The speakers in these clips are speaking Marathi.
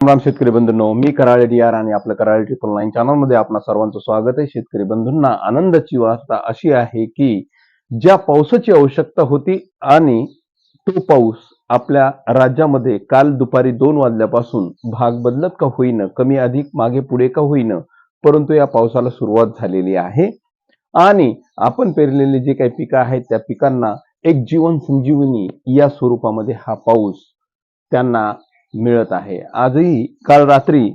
राम शेतकरी बंधूंनो मी कराळे डी आर आणि आपलं कराळे ट्रिपल नाईन चॅनलमध्ये आपणा सर्वांचं स्वागत आहे. शेतकरी बंधूंना आनंदाची वार्ता अशी आहे की ज्या पावसाची आवश्यकता होती आणि तो पाऊस आपल्या राज्यामध्ये काल दुपारी दोन वाजल्यापासून भाग बदलत का होईन कमी अधिक मागे पुढे का होईन परंतु या पावसाला सुरुवात झालेली आहे. आणि आपण पेरलेली जे काही पिकं आहेत त्या पिकांना एक जीवन संजीवनी या स्वरूपामध्ये हा पाऊस त्यांना मिळत आहे. आजही काल रात्री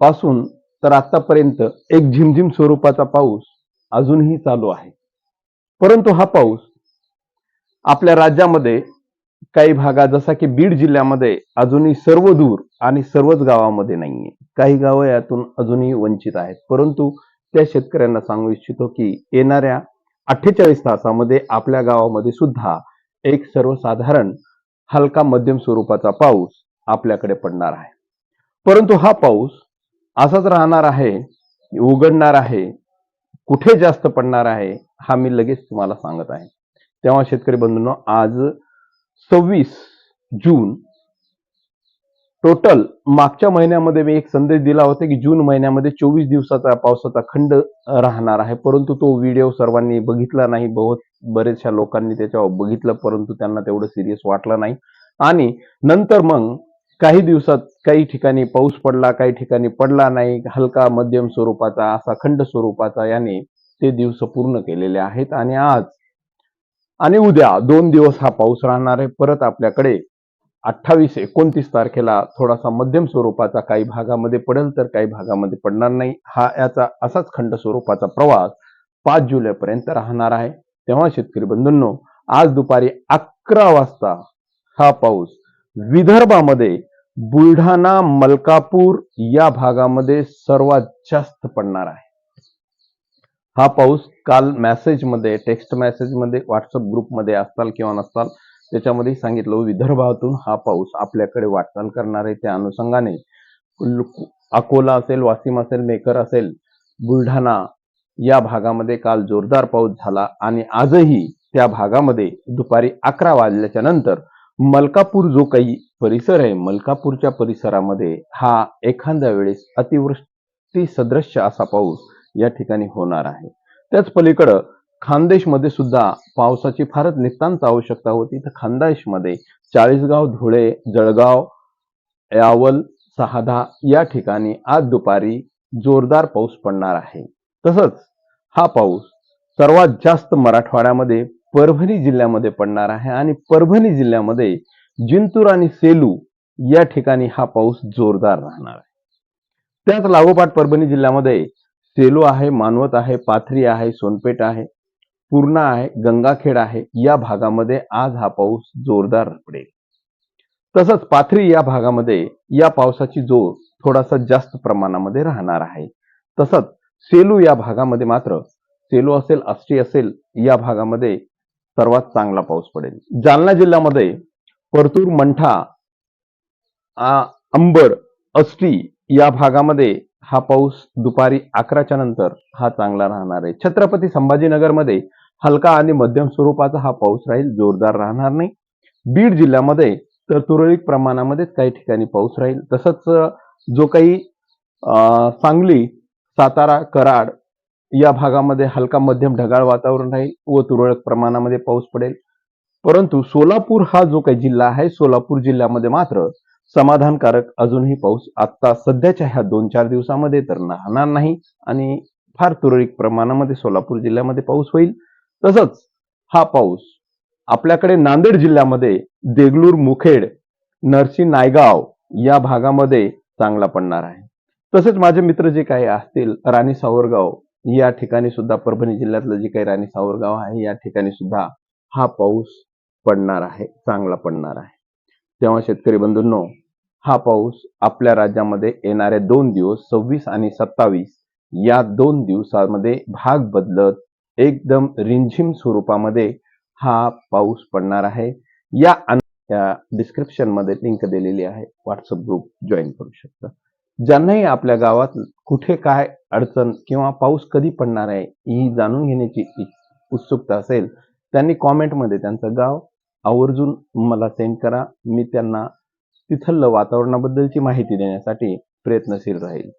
पासून तर आतापर्यंत एक झिमझिम स्वरूपाचा पाऊस अजूनही चालू आहे. परंतु हा पाऊस आपल्या राज्यामध्ये काही भागात जसा की बीड जिल्ह्यामध्ये अजूनही सर्व दूर आणि सर्वच गावामध्ये नाहीये. काही गावं यातून अजूनही वंचित आहेत. परंतु त्या शेतकऱ्यांना सांगू इच्छितो की येणाऱ्या अठ्ठेचाळीस तासामध्ये आपल्या गावामध्ये सुद्धा एक सर्वसाधारण हलका मध्यम स्वरूपाचा पाऊस आपल्याकडे पडणार आहे. परंतु हा पाऊस असाच राहणार आहे उघडणार आहे कुठे जास्त पडणार आहे हा मी लगेच तुम्हाला सांगत आहे. तेव्हा शेतकरी बंधूंनो आज सव्वीस जून टोटल मागच्या महिन्यामध्ये मी एक संदेश दिला होता की जून महिन्यामध्ये चोवीस दिवसाचा पावसाचा खंड राहणार आहे. परंतु तो व्हिडिओ सर्वांनी बघितला नाही. बहुत बरेचशा लोकांनी त्याच्यावर बघितलं परंतु त्यांना तेवढं सिरियस वाटलं नाही. आणि नंतर मग काही दिवसात काही ठिकाणी पाऊस पडला काही ठिकाणी पडला नाही. हलका मध्यम स्वरूपाचा असा खंड स्वरूपाचा याने ते दिवस पूर्ण केलेले आहेत. आणि आज आणि उद्या दोन दिवस हा पाऊस राहणार आहे. परत आपल्याकडे अठ्ठावीस एकोणतीस तारखेला थोडासा मध्यम स्वरूपाचा काही भागामध्ये पडेल तर काही भागामध्ये पडणार नाही. हा याचा असाच खंड स्वरूपाचा प्रवास पाच जुलैपर्यंत राहणार आहे. तेव्हा शेतकरी बंधूंनो आज दुपारी अकरा वाजता हा पाऊस विदर्भामध्ये बुलढाणा मलकापूर या भागामध्ये सर्वात जास्त पडणार आहे. हा पाऊस काल मेसेजमध्ये टेक्स्ट मेसेजमध्ये व्हॉट्सअप ग्रुपमध्ये असताल किंवा नसताल त्याच्यामध्ये सांगितलं विदर्भातून हा पाऊस आपल्याकडे वाटचाल करणार आहे. त्या अनुषंगाने अकोला असेल वाशिम असेल मेकर असेल बुलढाणा या भागामध्ये काल जोरदार पाऊस झाला आणि आजही त्या भागामध्ये दुपारी अकरा वाजल्याच्या नंतर मलकापूर जो काही परिसर आहे मलकापूरच्या परिसरामध्ये हा एखाद्या वेळेस अतिवृष्टी सदृश्य असा पाऊस या ठिकाणी होणार आहे. त्याच पलीकडं खानदेशमध्ये सुद्धा पावसाची फारच नितांत आवश्यकता होती. तर खानदेशमध्ये चाळीसगाव धुळे जळगाव यावल सहादा या ठिकाणी आज दुपारी जोरदार पाऊस पडणार आहे. तसंच हा पाऊस सर्वात जास्त मराठवाड्यामध्ये परभणी जिल्ह्यामध्ये पडणार आहे आणि परभणी जिल्ह्यामध्ये जिंतूर आणि सेलू या ठिकाणी हा पाऊस जोरदार राहणार आहे. त्याच लागोपाठ परभणी जिल्ह्यामध्ये सेलू आहे मानवत आहे पाथरी आहे सोनपेठ आहे पूर्णा आहे गंगाखेड आहे या भागामध्ये आज हा पाऊस जोरदार पडेल. तसंच पाथरी या भागामध्ये या पावसाची जोर थोडासा जास्त प्रमाणामध्ये राहणार आहे. तसंच सेलू या भागामध्ये मात्र सेलू असेल आष्टी असेल या भागामध्ये सर्वात चांगला पाऊस पडेल. जालना जिल्ह्यामध्ये परतूर मंठा अंबर अष्टी या भागामध्ये हा पाऊस दुपारी अकराच्या नंतर हा चांगला राहणार आहे. छत्रपती संभाजीनगरमध्ये हलका आणि मध्यम स्वरूपाचा हा पाऊस राहील जोरदार राहणार नाही. बीड जिल्ह्यामध्ये तर तुरळक प्रमाणामध्येच काही ठिकाणी पाऊस राहील. तसंच जो काही सांगली सातारा कराड या भागामध्ये हलका मध्यम ढगाळ वातावरण राहील व तुरळक प्रमाणामध्ये पाऊस पडेल. परंतु सोलापूर हा जो काही जिल्हा आहे सोलापूर जिल्ह्यामध्ये मात्र समाधानकारक अजूनही पाऊस आता सध्याच्या ह्या दोन चार दिवसामध्ये तर राहणार नाही आणि फार तुरळक प्रमाणामध्ये सोलापूर जिल्ह्यामध्ये पाऊस होईल. तसंच हा पाऊस आपल्याकडे नांदेड जिल्ह्यामध्ये देगलूर मुखेड नरसी नायगाव या भागामध्ये चांगला पडणार आहे. तसेच माझे मित्र जे काही असतील राणी सावरगाव या ठिकाणी सुद्धा परभणी जिल्ह्यातलं जे काही राणी सावरगाव आहे या ठिकाणी सुद्धा हा पाऊस पडणार आहे चांगला पडणार आहे. तेव्हा शेतकरी बंधूंनो हा पाऊस आपल्या राज्यामध्ये येणारे दोन दिवस सव्वीस आणि सत्तावीस या दोन दिवसामध्ये भाग बदलत एकदम रिमझिम स्वरूपामध्ये हा पाऊस पडणार आहे. या या डिस्क्रिप्शनमध्ये लिंक दिलेली आहे व्हॉट्सअप ग्रुप जॉईन करू शकता. ज्यांनाही आपल्या गावात कुठे काय अडचण किंवा पाऊस कधी पडणार आहे ही जाणून घेण्याची उत्सुकता असेल त्यांनी कॉमेंटमध्ये त्यांचं गाव आवर्जून मला सेंड करा. मी त्यांना तिथलं वातावरणाबद्दलची माहिती देण्यासाठी प्रयत्नशील राहील.